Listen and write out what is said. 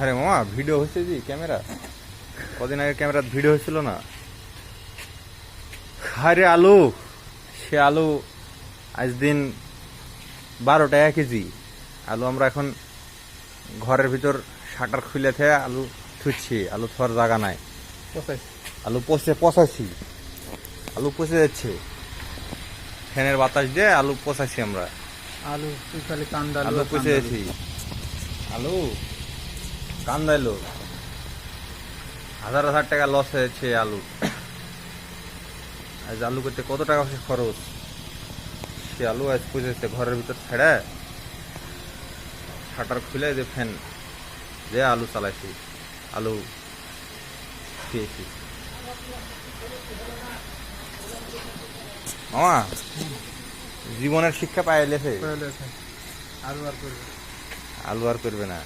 আরে মামা ভিডিও হচ্ছে জি ক্যামেরা? কদিন আগে ক্যামেরার ভিডিও হয়েছিল না? আরে আলু সে আলু আজ দিন বারো টাকা কেজি। আলু আমরা এখন ঘরের ভিতর শাটার খুলে থেকে আলু থুচ্ছি আলু থোয়ার জায়গা নাই। আলু পচে পচাচ্ছি আলু পচে যাচ্ছে। ফ্যানের বাতাস দিয়ে আলু পচাছি আমরা। আলু আলু পচে যাচ্ছি। আলু কান্দাইলো। হাজার হাজার টাকা লস হয়েছে আলু। আজ আলু করতে কত টাকা হচ্ছে খরচ? সে আলু আজ পচেছে ঘরের ভিতর ছেড়ে শাটার খুলে যে ফ্যান যে আলু চালাইছি আলু খেয়েছি। মামা জীবনের শিক্ষা পাইলেছে। আলু আর করবে আলু আর করবে না।